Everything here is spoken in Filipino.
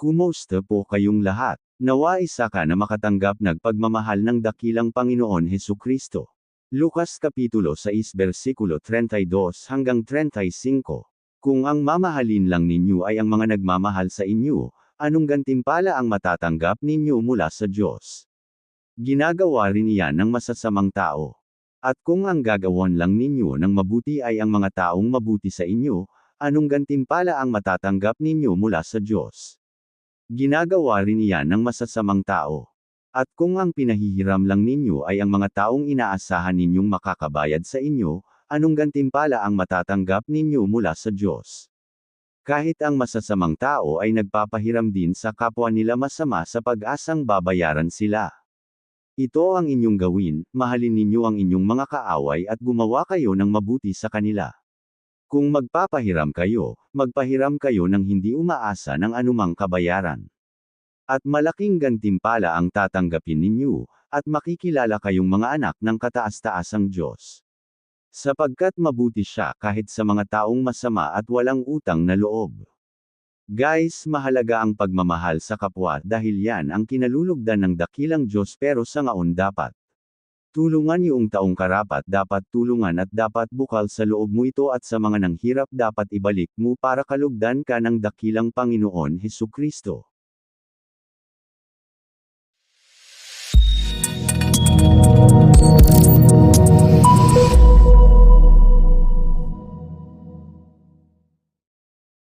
Kumusta po kayong lahat? Nawa isa ka na makatanggap ng pagmamahal ng dakilang Panginoon Heso Kristo. Lucas Kapitulo 6 versikulo 32 hanggang 35. Kung ang mamahalin lang ninyo ay ang mga nagmamahal sa inyo, anong gantimpala ang matatanggap ninyo mula sa Diyos? Ginagawa rin iyan ng masasamang tao. At kung ang gagawan lang ninyo ng mabuti ay ang mga taong mabuti sa inyo, anong gantimpala ang matatanggap ninyo mula sa Diyos? Ginagawa rin iyan ng masasamang tao. At kung ang pinahihiram lang ninyo ay ang mga taong inaasahan ninyong makakabayad sa inyo, anong gantimpala ang matatanggap ninyo mula sa Diyos? Kahit ang masasamang tao ay nagpapahiram din sa kapwa nila masama sa pag-asang babayaran sila. Ito ang inyong gawin, mahalin ninyo ang inyong mga kaaway at gumawa kayo ng mabuti sa kanila. Kung magpapahiram kayo, magpahiram kayo ng hindi umaasa ng anumang kabayaran. At malaking gantimpala ang tatanggapin ninyo, at makikilala kayong mga anak ng kataas-taasang Diyos. Sapagkat mabuti siya kahit sa mga taong masama at walang utang na loob. Guys, mahalaga ang pagmamahal sa kapwa dahil yan ang kinalulugdan ng dakilang Diyos pero sa ngaon dapat. Tulungan yung taong karapat dapat tulungan at dapat bukal sa loob mo ito at sa mga nanghirap dapat ibalik mo para kalugdan ka ng dakilang Panginoon Heso Kristo.